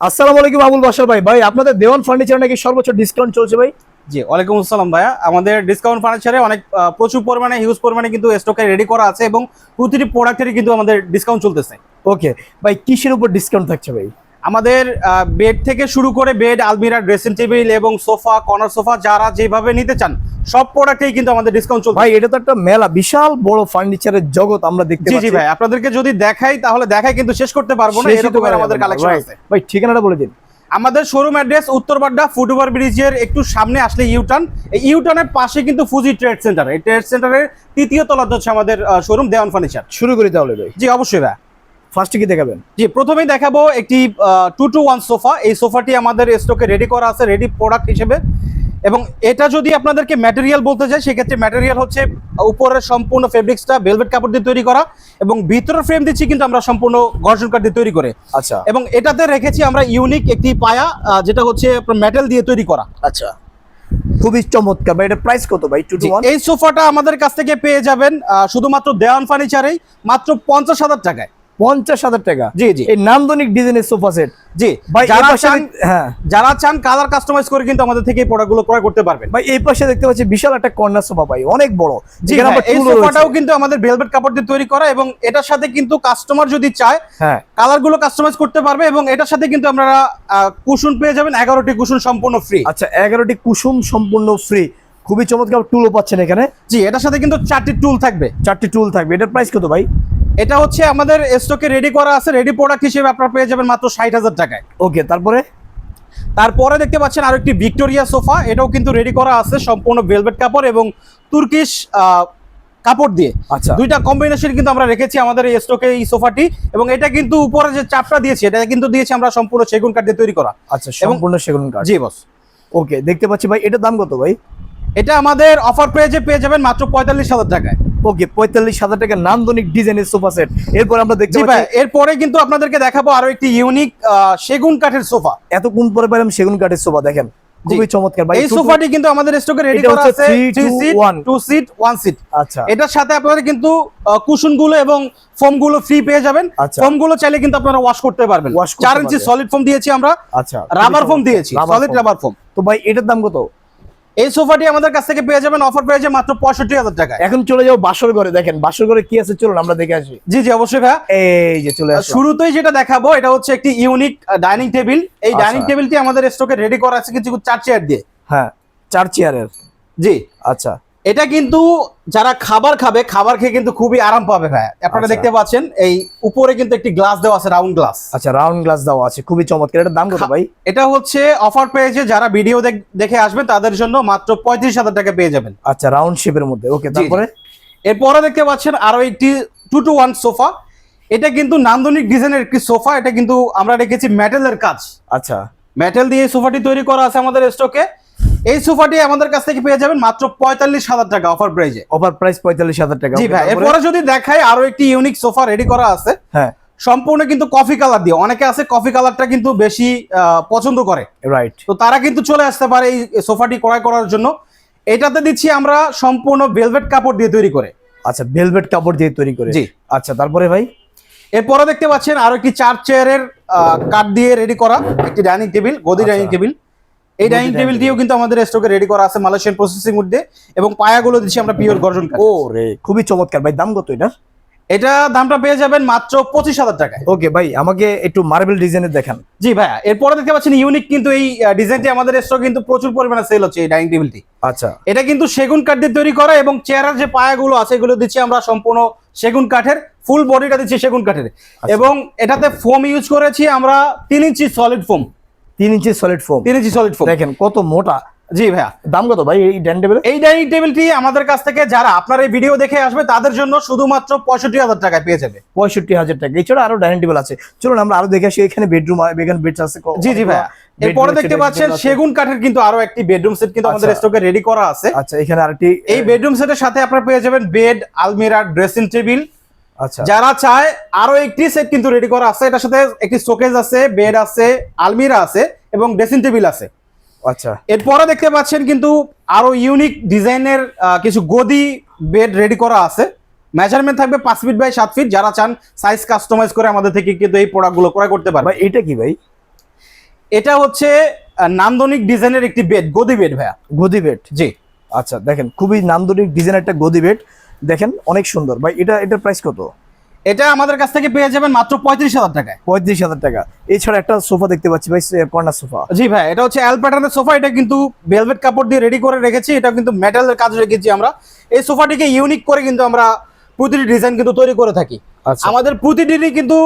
আসসালামু আলাইকুম আবুল বাসার ভাই। ভাই আপনাদের দেওয়ান ফার্নিচার নাকি সর্বোচ্চ ডিসকাউন্ট চলছে ভাই? জি ওয়ালাইকুম আসসালাম ভাইয়া। আমাদের ডিসকাউন্ট ফার্নিচারে অনেক প্রচুর পরিমাণে হিউজ পরিমাণে কিন্তু স্টকে রেডি করা আছে এবং প্রতিটি প্রোডাক্টেরই কিন্তু আমাদের ডিসকাউন্ট চলতেছে। ওকে ভাই কিসের উপর ডিসকাউন্ট থাকছে ভাই? আমাদের বেড থেকে শুরু করে বেড আলমিরা ড্রেসিং টেবিল এবং সোফা কর্নার সোফা যারা যেভাবে নিতে চান সব প্রোডাক্টেই কিন্তু আমাদের ডিসকাউন্ট চলছে। ভাই এটা তো একটা মেলা বিশাল বড় ফার্নিচারের জগৎ আমরা দেখতে জি জি পাচ্ছি। ভাই আপনাদেরকে যদি দেখাই তাহলে দেখাই কিন্তু শেষ করতে পারব না তো আমাদের কালেকশন আছে। ভাই ঠিকানাটা বলে দিন। আমাদের শোরুম অ্যাড্রেস উত্তরবাড্ডা ফুটওভার ব্রিজের একটু সামনে আসলে ইউটার্ন এই ইউটার্নের পাশে কিন্তু ফুজি ট্রেড সেন্টার এই ট্রেড সেন্টারের তৃতীয় তলাতে হচ্ছে আমাদের শোরুম দেওয়ান ফার্নিচার শুরু করি তাহলে ভাই। জি অবশ্যই ভাই। ফার্স্টে কি দেখাবেন? জি প্রথমেই দেখাবো একটি টু টু ওয়ান সোফা এই সোফাটি আমাদের স্টকে রেডি করা আছে রেডি প্রোডাক্ট হিসেবে। এবং এটা যদি আপনাদেরকে ম্যাটেরিয়াল বলতে চাই সেক্ষেত্রে ম্যাটেরিয়াল হচ্ছে উপরের সম্পূর্ণ ফেব্রিক্সটা ভেলভেট কাপড় দিয়ে তৈরি করা এবং ভিতরের ফ্রেম দিচ্ছি কিন্তু আমরা সম্পূর্ণ গর্জন কাঠ দিয়ে তৈরি করে। আচ্ছা। এবং এটাতে রেখেছি আমরা ইউনিক একটি পায়া যেটা হচ্ছে মেটাল দিয়ে তৈরি করা। আচ্ছা। খুবই চমৎকার ভাই এটা প্রাইস কত ভাই? এই সোফাটা আমাদের কাছ থেকে পেয়ে যাবেন শুধুমাত্র দেওয়ান ফার্নিচারেই মাত্র পঞ্চাশ হাজার টাকায়। পঞ্চাশ হাজার টাকা। জি জি। এই নান্দনিক ডিজাইনের সোফা সেট। জি ভাই যারা চান হ্যাঁ। যারা চান কালার কাস্টমাইজ করে কিন্তু আমাদের থেকে এই প্রোডাক্টগুলো ক্রয় করতে পারবেন। ভাই এই পাশে দেখতে পাচ্ছি বিশাল একটা কর্নার সোফা ভাই। অনেক বড়। এই সোফাটাও কিন্তু আমাদের ভেলভেট কাপড় দিয়ে তৈরি করা এবং এটার সাথে কিন্তু কাস্টমার যদি চায় হ্যাঁ। কালারগুলো কাস্টমাইজ করতে পারবে এবং এটার সাথে কিন্তু আপনারা কুশন পেয়ে যাবেন। এগারোটি কুশন সম্পূর্ণ ফ্রি আচ্ছা এগারোটি কুসুম সম্পূর্ণ ফ্রি খুবই চমৎকার টুলও পাচ্ছেন এখানে। জি এটার সাথে কিন্তু চারটি টুল থাকবে। চারটি টুল থাকবে। এটার প্রাইস কত ভাই? এটা হচ্ছে আমাদের স্টকে রেডি করা আছে রেডি প্রোডাক্ট হিসেবে আপনারা পেয়ে যাবেন মাত্র ষাট হাজার টাকায়। ওকে তারপরে? তারপরে দেখতে পাচ্ছেন আরও একটি ভিক্টোরিয়া সোফা এটাও কিন্তু রেডি করা আছে সম্পূর্ণ ভেলভেট কাপড় এবং তুর্কিশ কাপড় দিয়ে। আচ্ছা। দুইটা কম্বিনেশন কিন্তু আমরা রেখেছি আমাদের এই স্টকে এই সোফাটি এবং এটা কিন্তু উপরে যে চাপটা দিয়েছি এটা কিন্তু দিয়েছি আমরা সম্পূর্ণ সেগুন কাঠ দিয়ে তৈরি করা। আচ্ছা সম্পূর্ণ সেগুন কাঠ। জি বস ওকে দেখতে পাচ্ছি ভাই এটার দাম কত ভাই? এটা আমাদের অফার পেজে পেয়ে যাবেন মাত্র পঁয়তাল্লিশ হাজার টাকায়। ওকে পঁয়তাল্লিশ হাজার টাকা নান্দনিক ডিজাইনের সোফা সেট এরপর আমরা ভাই এরপরে কিন্তু আপনাদেরকে দেখাবো আরও একটি ইউনিক সেগুন কাঠের সোফা এতক্ষণ পরে পেলাম সেগুন কাঠের সোফা দেখেন। খুবই চমৎকার ভাই এই সোফাটি কিন্তু আমাদের স্টকে রেডি করা আছে। three, three two, seat one। Two seat one seat আচ্ছা। এটার সাথে আপনারা কিন্তু কুশনগুলো এবং ফোমগুলো ফ্রি পেয়ে যাবেন। আচ্ছা। ফোমগুলো চাইলে কিন্তু আপনারা ওয়াশ করতে পারবেন। Wash করতে চার ইঞ্চি সলিড ফোম দিয়েছি আমরা। আচ্ছা। রাবার ফোম দিয়েছি। সলিড রাবার ফোম তো ভাই এটার দাম কত? এই সোফাটি আমাদের কাছ থেকে পেয়ে যাবেন অফার পেয়ে মাত্র পঁয়ষট্টি হাজার টাকা এখন চলে যাও বাসর ঘরে দেখেন বাসর ঘরে কি আছে চলুন আমরা দেখে আসি। জি জি অবশ্যই ভাইয়া। এই যে চলে আসো শুরুতেই যেটা দেখাবো এটা হচ্ছে একটি ইউনিক ডাইনিং টেবিল এই আচ্ছা। ডাইনিং টেবিলটি আমাদের স্টকে রেডি করা আছে কিছু চার চেয়ার দিয়ে। হ্যাঁ চার চেয়ারের জি। আচ্ছা। এটা কিন্তু যারা খাবার খাবে খাবার খেয়ে কিন্তু খুবই আরাম পাবে ভাই আপনারা আচ্ছা। দেখতে পাচ্ছেন এই উপরে কিন্তু একটি গ্লাস দেওয়া আছে রাউন্ড গ্লাস আচ্ছা রাউন্ড গ্লাস দেওয়া আছে খুবই চমৎকার। এটার দাম কত ভাই? এটা হচ্ছে অফার পেয়েছে যারা ভিডিও দেখে আসবেন তাদের জন্য মাত্র পঁয়ত্রিশ হাজার টাকা পেয়ে যাবেন। আচ্ছা রাউন্ড শেপের মধ্যে। ওকে তারপরে? এরপরে দেখতে পাচ্ছেন আরও একটি টু টু ওয়ান সোফা এটা কিন্তু নান্দনিক ডিজাইনের একটি সোফা এটা কিন্তু আমরা রেখেছি মেটালের কাজ। আচ্ছা। মেটাল দিয়ে সোফাটি তৈরি করা আছে আমাদের স্টকে এই সোফাটি আমাদের কাছ থেকে পেয়ে যাবেন মাত্র পঁয়তাল্লিশ হাজার টাকা অফার প্রাইজে অফার প্রাইস পঁয়তাল্লিশ হাজার টাকা। জি ভাই এরপরে যদি দেখাই আরও একটি ইউনিক সোফা রেডি করা আছে। হ্যাঁ। সম্পূর্ণ কিন্তু কফি কালার দিয়ে। অনেকে আছে কফি কালারটা কিন্তু বেশি পছন্দ করে। রাইট তো তারা কিন্তু চলে আসতে পারে এই সোফাটি ক্রয় করার জন্য। এটাতে দিচ্ছি আমরা সম্পূর্ণ ভেলভেট কাপড় দিয়ে তৈরি করে। আচ্ছা ভেলভেট কাপড় দিয়ে তৈরি করে। জি। আচ্ছা তারপরে ভাই? এরপরে দেখতে পাচ্ছেন আরও একটি চার চেয়ারের কাঠ দিয়ে রেডি করা। একটি ডাইনিং টেবিল গদি আচ্ছা। ডাইনিং টেবিল এই ডাইনিং টেবিল টেবিলটিও কিন্তু আমাদের স্টকে রেডি করা আছে মালয়েশিয়ান প্রসেসিং মধ্যে এবং পায়াগুলো দিচ্ছি আমরা পিওর গর্জন কাঠ। ও রে খুবই চমৎকার। ভাই দাম কত এটা? এটা দামটা পেয়ে যাবেন মাত্র পঁচিশ হাজার টাকায়। ওকে ভাই আমাকে একটু মার্বেল ডিজাইনের দেখান। জি ভাইয়া এরপরে দেখতে পাচ্ছেন ইউনিক কিন্তু এই ডিজাইনটি আমাদের স্টক কিন্তু প্রচুর পরিমাণে সেল হচ্ছে এই ডাইনিং টেবিলটি। আচ্ছা। এটা কিন্তু সেগুন কাঠ দিয়ে তৈরি করা এবং চেয়ারের যে পায়াগুলো আছে এগুলো দিচ্ছি আমরা সম্পূর্ণ সেগুন কাঠের ফুল বডিটা দিচ্ছি সেগুন কাঠের। এবং এটাতে ফোম ইউজ করেছি আমরা তিন ইঞ্চি সলিড ফোম তিন ইঞ্চি সলিড ফোম তিন ইঞ্চি সলিড ফোম দেখেন কত মোটা। জি ভাইয়া দাম কত ভাই এই ডাইনিং টেবিল এই ডাইনিং টেবিলটি আমাদের কাছ থেকে যারা আপনার এই ভিডিও দেখে আসবে তাদের জন্য শুধুমাত্র পঁয়ষট্টি হাজার টাকায় পেয়ে যাবে। পঁয়ষট্টি হাজার টাকা। এছাড়া আরও ডাইনিং টেবিল আছে। চলুন আমরা আরও দেখে আসি এখানে বেডরুম এখানে বেড আছে জি জি ভাইয়া। এরপরে দেখতে পাচ্ছেন সেগুন কাঠের কিন্তু আরও একটি বেডরুম সেট কিন্তু আমাদের আচ্ছা। স্টকে রেডি করা আছে। আচ্ছা এখানে আরেকটি এই বেডরুম সেটের সাথে আপনারা পেয়ে যাবেন বেড আলমিরা ড্রেসিং টেবিল আচ্ছা যারা চায় আরও একটি সেট কিন্তু রেডি করা আছে। এটার সাথে একটি শোকেজ আছে বেড আছে আলমিরা আছে এবং ড্রেসিং টেবিল আছে। আচ্ছা। এরপরে দেখতে পাচ্ছেন কিন্তু আরও ইউনিক ডিজাইনের কিছু গদি বেড রেডি করা আছে। মেজারমেন্ট থাকবে পাঁচ ফিট বাই সাত ফিট যারা চান সাইজ কাস্টমাইজ করে আমাদের থেকে কিন্তু এই প্রোডাক্টগুলো ক্রয় করতে পারবে। এটা কি ভাই? এটা হচ্ছে নান্দনিক ডিজাইনের একটি বেড গদি বেড ভাইয়া। গদি বেড জি। আচ্ছা দেখেন খুবই নান্দনিক ডিজাইন একটা গদি বেড দেখেন অনেক সুন্দর। ভাই এটা এটার প্রাইস কত? এটা আমাদের কাছ থেকে পেয়ে যাবেন মাত্র পঁয়ত্রিশ হাজার টাকায়। পঁয়ত্রিশ হাজার টাকা। এছাড়া একটা সোফা দেখতে পাচ্ছি ভাই কর্নার সোফা। জি ভাই এটা হচ্ছে অ্যাল প্যাটার্নের সোফা এটা কিন্তু ভেলভেট কাপড় দিয়ে রেডি করে রেখেছি এটা কিন্তু মেটালের কাজ রেখেছি আমরা। এই সোফাটিকে ইউনিক করে কিন্তু আমরা প্রতিটি ডিজাইন কিন্তু তৈরি করে থাকি। আচ্ছা। আমাদের প্রতিদিনই কিন্তু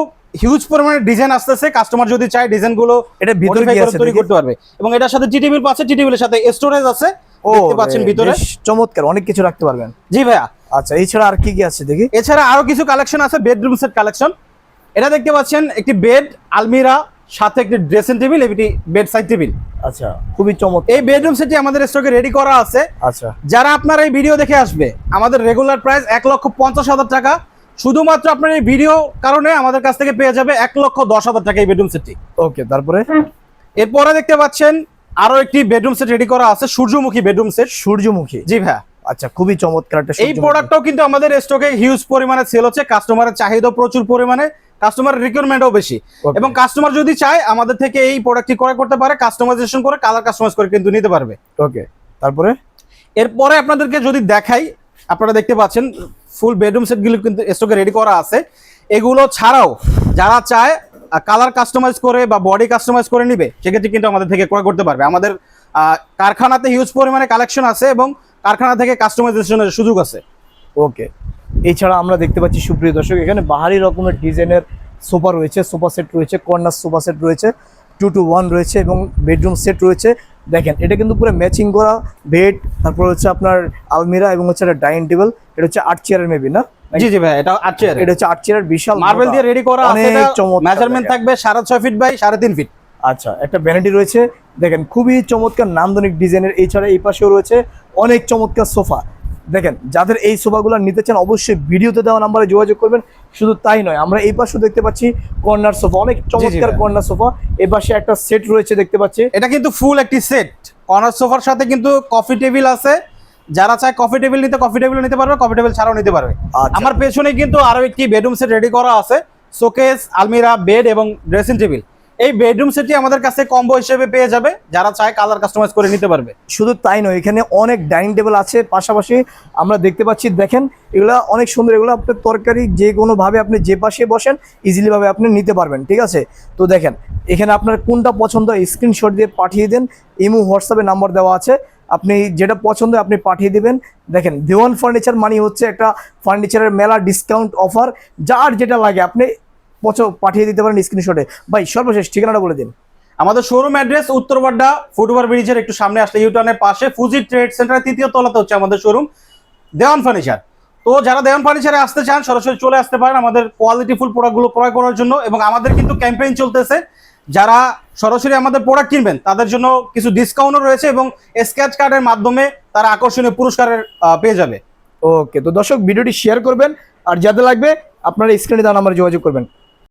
হিউজ পরিমাণে ডিজাইন আসতেছে কাস্টমার যদি চায় ডিজাইনগুলো এটা ভিতরে কি আছে তৈরি করতে পারবে। এবং এটার সাথে টি টেবিল পাচ্ছে টি টেবিলের সাথে স্টোরেজ আছে ও দেখতে পাচ্ছেন ভিতরে। চমৎকার অনেক কিছু রাখতে পারবেন। জি ভাইয়া। আচ্ছা এছাড়া আর কি কি আছে দেখি? এছাড়া আরও কিছু কালেকশন আছে বেডরুম সেট কালেকশন এটা দেখতে পাচ্ছেন একটি বেড আলমিরা সাথে একটি ড্রেসিং টেবিল একটি বেড সাইড টেবিল আচ্ছা খুবই চমৎকার। এই বেডরুম সেটটি আমাদের স্টকে রেডি করা আছে। আচ্ছা। যারা আপনার এই ভিডিও দেখে আসবে আমাদের রেগুলার প্রাইস এক লক্ষ পঞ্চাশ হাজার টাকা। শুধুমাত্র আপনার এই ভিডিও কারণে আমাদের কাছ থেকে পেয়ে যাবে এক লক্ষ দশ হাজার টাকা এই বেডরুম সেটটি ওকে তারপরে? এরপরে দেখতে পাচ্ছেন আরও একটি বেডরুম সেট রেডি করা আছে সূর্যমুখী বেডরুম সেট সূর্যমুখী। জি ভাইয়া। আচ্ছা খুবই চমৎকার একটা এই। প্রোডাক্টটাও কিন্তু আমাদের স্টকে হিউজ পরিমাণে সেল হচ্ছে। কাস্টমারের চাহিদা প্রচুর পরিমাণে কাস্টমারের রিকোয়ারমেন্টও বেশি। এবং কাস্টমার যদি চায় আমাদের থেকে এই প্রোডাক্টটি ক্রয় করতে পারে কাস্টমাইজেশন করে কালার কাস্টমাইজ করে কিন্তু নিতে পারবে। ওকে তারপরে? এরপরে আপনাদেরকে যদি দেখাই আপনারা দেখতে পাচ্ছেন ফুল বেডরুম সেটগুলো কিন্তু স্টকে রেডি করা আছে। এগুলো ছাড়াও যারা চায় কালার কাস্টমাইজ করে বা বডি কাস্টমাইজ করে নিবে সেক্ষেত্রে কিন্তু আমাদের থেকে ক্রয় করতে পারবে। আমাদের কারখানাতে হিউজ পরিমাণে কালেকশন আছে এবং কারখানা থেকে কাস্টমাইজেশনের সুযোগ আছে। ওকে এছাড়া আমরা দেখতে পাচ্ছি সুপ্রিয় দর্শক এখানে বাহারি রকমের ডিজাইনের সোফা রয়েছে সোফা সেট রয়েছে কর্নার সোফা সেট রয়েছে টু টু ওয়ান রয়েছে এবং বেডরুম সেট রয়েছে। দেখেন এটা কিন্তু পুরো ম্যাচিং করা বেড তারপর হচ্ছে আপনার আলমিরা এবং হচ্ছে একটা ডাইনিং টেবিল এটা হচ্ছে আট চেয়ারের মেবি না? জি জি ভাই এটা আছে এটা হচ্ছে আট চেয়ারের বিশাল মার্বেল দিয়ে রেডি করা আছে অনেক চমৎকার মেজারমেন্ট দেখেন। থাকবে সাড়ে ছয় ফিট বাই সাড়ে তিন ফিট আচ্ছা একটা ভ্যানিটি রয়েছে। দেখেন খুবই চমৎকার নান্দনিক ডিজাইনের এছাড়া এই পাশেও রয়েছে অনেক চমৎকার সোফা। দেখেন যাদের এই সোফাগুলো নিতে চান অবশ্যই ভিডিওতে দেওয়া নাম্বারে যোগাযোগ করবেন। শুধু তাই নয় আমরা এই পাশেও দেখতে পাচ্ছি কর্নার সোফা। অনেক চমৎকার। Corner sofa. এই পাশে একটা সেট রয়েছে দেখতে পাচ্ছি। এটা কিন্তু ফুল একটি সেট। কর্নার সোফার সাথে কিন্তু কফি টেবিল আছে। যারা চায় কফি টেবিল নিতে কফি টেবিল নিতে পারবে কফি টেবিল ছাড়াও নিতে পারবে। আচ্ছা। আমার পেছনে কিন্তু আরও একটি বেডরুম সেট রেডি করা আছে। শোকেস আলমিরা বেড এবং ড্রেসিং টেবিল। এই বেডরুম সেটটি আমাদের কাছে কম্বো হিসেবে পেয়ে যাবে। যারা চায় কালার কাস্টমাইজ করে নিতে পারবে। শুধু তাই নয়, এখানে অনেক ডাইনিং টেবিল আছে। পাশাপাশি আমরা দেখতে পাচ্ছি, দেখেন, এগুলা অনেক সুন্দর। এগুলো আপনার তরকারি যে কোনোভাবে আপনি যে পাশে বসেন ইজিলি ভাবে আপনি নিতে পারবেন, ঠিক আছে? তো দেখেন, এখানে আপনার কোনটা পছন্দ স্ক্রিনশট দিয়ে পাঠিয়ে দেন। ইমো হোয়াটসঅ্যাপে নাম্বার দেওয়া আছে। আপনি যেটা পছন্দ আপনি পাঠিয়ে দিবেন। দেখেন দেওয়ান ফার্নিচার মানি হচ্ছে একটা ফার্নিচারের মেলা ডিসকাউন্ট অফার যার যেটা লাগে, আপনি পাঠিয়ে দিতে পারেন স্ক্রিনশটে ভাই সর্বশেষ ঠিকানাটা বলে দিন। আমাদের শোরুম অ্যাড্রেস উত্তরবাড্ডা ফুটওভার ব্রিজের একটু সামনে আসলে ইউটার্নের পাশে ফুজি ট্রেড সেন্টারের তৃতীয় তলাতে হচ্ছে আমাদের শোরুম দেওয়ান ফার্নিচার তো যারা দেওয়ান ফার্নিচারে আসতে চান সরাসরি চলে আসতে পারেন আমাদের কোয়ালিটি ফুল প্রোডাক্টগুলো ক্রয় করার জন্য এবং আমাদের কিন্তু ক্যাম্পেইন চলতেছে। যারা সরাসরি আমাদের প্রোডাক্ট কিনবেন তাদের জন্য কিছু ডিসকাউন্টও রয়েছে এবং স্ক্র্যাচ কার্ডের মাধ্যমে তারা আকর্ষণীয় পুরস্কারের পেয়ে যাবে। ওকে তো দর্শক ভিডিওটি শেয়ার করবেন আর যাতে লাগবে আপনারা স্ক্রিনে দেওয়া নাম্বারে যোগাযোগ করবেন।